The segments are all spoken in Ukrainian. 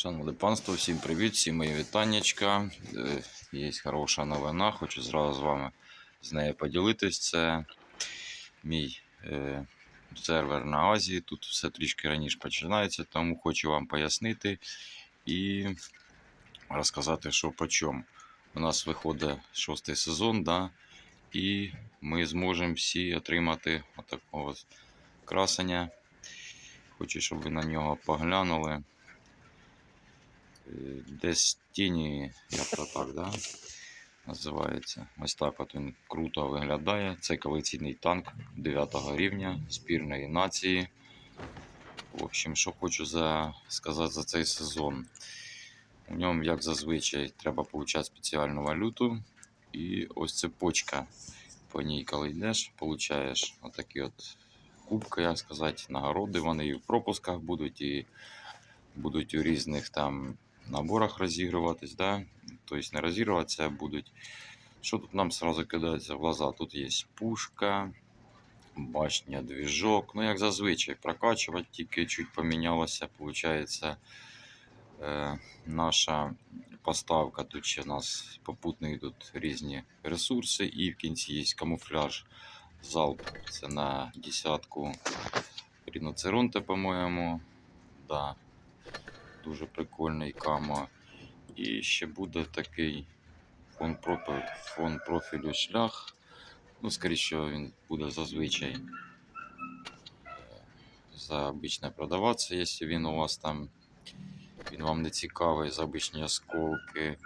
Шановне панство, всім привіт, всім мої вітаннячка. Е, Є хороша новина, хочу зразу з вами з нею поділитись. Це мій е, сервер на Азії. Тут все трішки раніше починається, тому хочу вам пояснити і розказати, що по чому. У нас виходить шостий сезон, да, і ми зможемо всі отримати отакого красення. Хочу, щоб ви на нього поглянули. Е, Destiny, як то так, да? називається. Ось так от він круто виглядає. Це колекційний танк 9 рівня спірної нації. В общем, що хочу за... сказати за цей сезон. У ньому, як зазвичай, треба отримати спеціальну валюту. І ось цепочка. По ній, коли йдеш, получаєш отакі от кубки, як сказати, нагороди. Вони і в пропусках будуть, і будуть у різних там наборах розігруватись, да? тобто не розігруватися, будуть. Що тут нам сразу кидається в глаза? Тут є пушка, башня, двіжок. Ну, як зазвичай, прокачувати, тільки чуть помінялося, виходить, е, наша поставка. Тут ще у нас попутно йдуть різні ресурси, і в кінці є камуфляж. Залп це на десятку ріноцеронта, по-моєму. Да дуже прикольний камо. І ще буде такий фон, профілю, фон профілю шлях. Ну, скоріше, він буде зазвичай е, за обичне продаватися, якщо він у вас там він вам не цікавий за обичні осколки.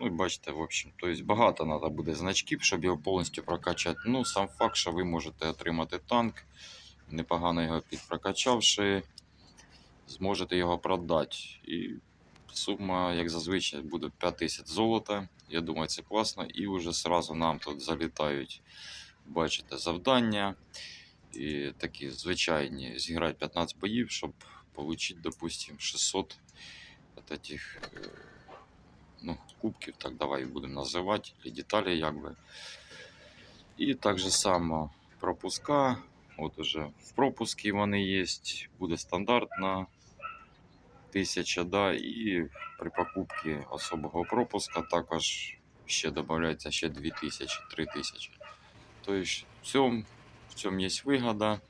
Ну і бачите, в общем, тобто багато треба буде значків, щоб його повністю прокачати. Ну, сам факт, що ви можете отримати танк, непогано його підпрокачавши зможете його продати. І сума, як зазвичай, буде 5000 золота. Я думаю, це класно. І вже сразу нам тут залітають, бачите, завдання. І такі звичайні зіграти 15 боїв, щоб отримати, допустим, 600 от этих, ну, кубків, так давай будемо називати, і деталі якби. І так же само пропуска. От уже в пропускі вони є, буде стандартна тисяча, да, і при покупці особого пропуска також ще додається ще 2000, 3000. Тобто в цьому, в цьому є вигода.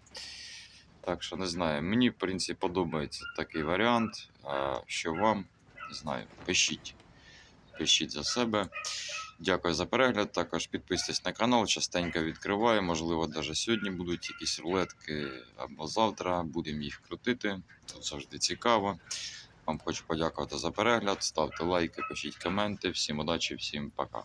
Так що не знаю, мені в принципі подобається такий варіант. А що вам, не знаю, пишіть. Пишіть за себе. Дякую за перегляд. Також підписуйтесь на канал, частенько відкриваю. Можливо, навіть сьогодні будуть якісь рулетки або завтра. Будемо їх крутити. Тут завжди цікаво. Вам хочу подякувати за перегляд. Ставте лайки, пишіть коменти. Всім удачі, всім пока.